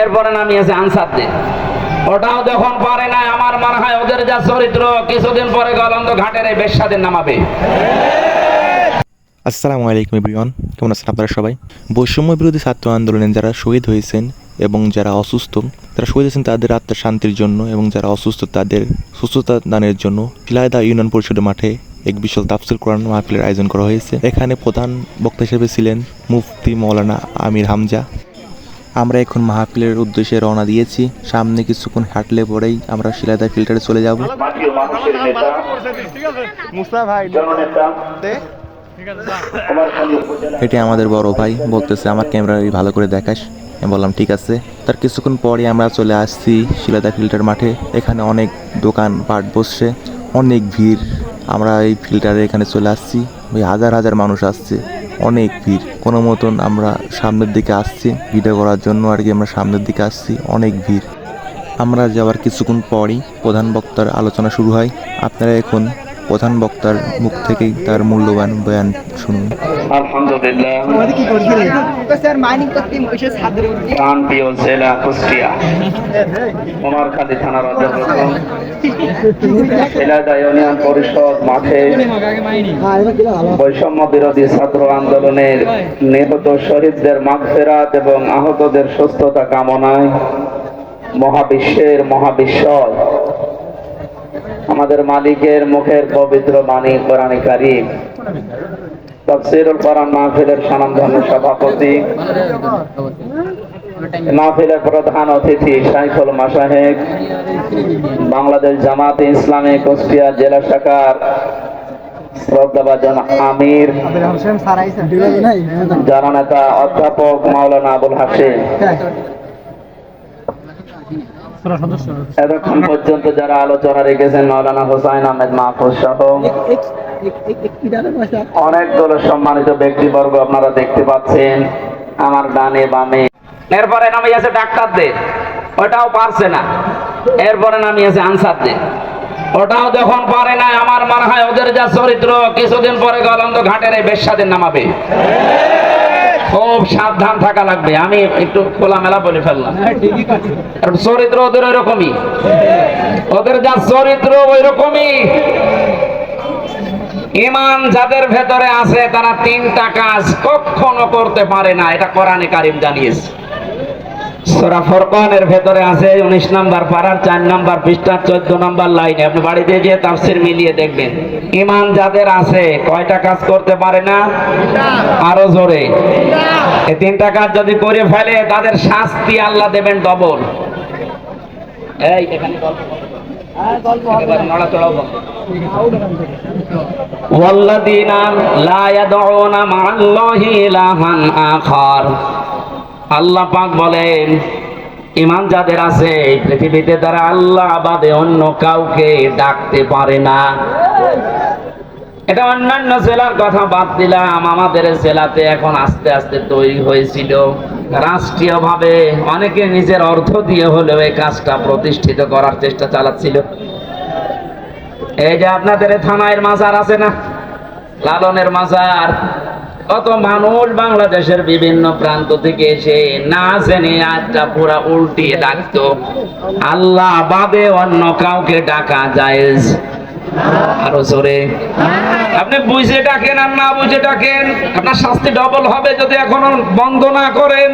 এরপরে নামিয়েছে আনসারদের। ওটাও যখন পারে না আমার মনে হয় ওদের যা চরিত্র, কিছুদিন পরে গলন্দ ঘাটের এই বেশ্যাদের নামাবে। আসসালামু আলাইকুম এভরিওয়ান, কেমন আছেন আপনারা সবাই? বৈষম্য বিরোধী ছাত্র আন্দোলনে যারা শহীদ হয়েছেন এবং যারা অসুস্থ তারা শহীদ হয়েছেন তাদের আত্মার শান্তির জন্য এবং যারা অসুস্থ তাদের সুস্থতা দানের জন্য শিলাইদা ইউনিয়ন পরিষদের মাঠে এক বিশাল তাফসিল কোরআন মাহফিলের আয়োজন করা হয়েছে। এখানে প্রধান বক্তা হিসেবে ছিলেন মুফতি মৌলানা আমির হামজা। আমরা এখন মাহফিলের উদ্দেশ্যে রওনা দিয়েছি। সামনে কিছুক্ষণ হাঁটলে পরেই আমরা শিলাইদা ফিল্টারে চলে যাব। এটি আমাদের বড় ভাই বলতেছে আমার ক্যামেরা ভালো করে দেখাস। আমি বললাম ঠিক আছে। তার কিছুক্ষণ পরে আমরা চলে আসছি শিলাদা ফিল্টার মাঠে। এখানে অনেক দোকান পাট বসছে অনেক ভিড়। আমরা এই ফিল্টারে এখানে চলে আসছি। ওই হাজার হাজার মানুষ আসছে। অনেক ভিড়। কোনো মতন আমরা সামনের দিকে আসছি ভিডিও করার জন্য আর কি আমরা সামনের দিকে আসছি, অনেক ভিড়। আমরা যাওয়ার কিছুক্ষণ পরই প্রধান বক্তার আলোচনা শুরু হয়। আপনারা এখন প্রধান বক্তার মুখ থেকেই তার মূল্যবান বয়ান শুনুন। আলহামদুলিল্লাহ। কুষ্টিয়া থানার ইউনিয়ন পরিষদ মাঠে বৈষম্য বিরোধী ছাত্র আন্দোলনের নিহত শহীদদের মাগফেরাত এবং আহতদের সুস্থতা কামনায় মহাবিশ্বের মহাবিশ্বয় আমাদের মালিকের মুখের পবিত্র বাণী কোরআনে কারিম। তফসিরুল কোরআন মাহফিলের স্বনামধন্য সভাপতি, মাহফিলের প্রধান অতিথি শাইখুল মাসাহেক বাংলাদেশ জামাতে ইসলামী কুষ্টিয়া জেলা শাখার শ্রদ্ধাভাজন আমির, জননেতা অধ্যাপক মাওলানা আবুল হাসিম এতক্ষণ পর্যন্ত যারা আলোচনা রেখেছেন মাওলানা হোসাইন আহমেদ মাহফুজ সহ অনেকগুলো সম্মানিত ব্যক্তিবর্গ আপনারা দেখতে পাচ্ছেন, আমার ডানে বামে। এরপরে নামিয়েছে ডাক্তারদের, ওটাও পারছে না। এরপরে নামিয়েছে আনসারদের। ওটাও যখন পারে না আমার মনে হয় ওদের যা চরিত্র, কিছুদিন পরে গলন্দ ঘাটের এই বেশ্যাদের নামাবে। খুব সাবধান থাকা লাগবে। আমি একটু খোলামেলা বলে ফেললাম। চরিত্র ওদের ওই রকমই ওদের যা চরিত্র ওই রকমই ইমান যাদের ভেতরে আছে, তারা তিনটা কাজ কখনো করতে পারে না। এটা কোরআনে কারিম জানিয়েছে। সূরা ফুরকানের ভেতরে আছে 19 নাম্বার পারার 4 নাম্বার পৃষ্ঠা 14 নাম্বার লাইনে আপনি বাড়িতে গিয়ে তাফসীর মিলিয়ে দেখবেন ইমান যাদের আছে কয়টা কাজ করতে পারে না আরো জোরে এই তিনটা কাজ যদি করে ফেলে তাদের শাস্তি আল্লাহ দেবেন ডবল এই এখানে গল্প একেবারে নড়াচড়াও বন্ধ। والذين لا يدعون مع الله إلها آخر আল্লাহ পাক বলেন, ইমান যাদের আছে, পৃথিবীতে তারা আল্লাহ বাদে অন্য কাউকে ডাকতে পারে না। এটা অন্যান্য জেলার কথা বাদ দিলাম, আমাদের জেলাতে এখন আস্তে আস্তে তৈরি হয়েছিল। রাষ্ট্রীয়ভাবে অনেকে নিজের অর্থ দিয়ে হলেও এই কাজটা প্রতিষ্ঠিত করার চেষ্টা চালাচ্ছিল। এই যে আপনাদের থানায় মাজার আছে না? লালনের মাজার কত মানুষ বাংলাদেশের বিভিন্ন প্রান্ত থেকে এসে না জেনে আজটা পুরা উল্টিয়ে ডাকত। আল্লাহ বাদে অন্য কাউকে ডাকা জায়েজ। আরও জোরে। আপনি বুঝে ডাকেন আর না বুঝে ডাকেন, আপনার শাস্তি ডবল হবে যদি এখনও বন্ধ না করেন।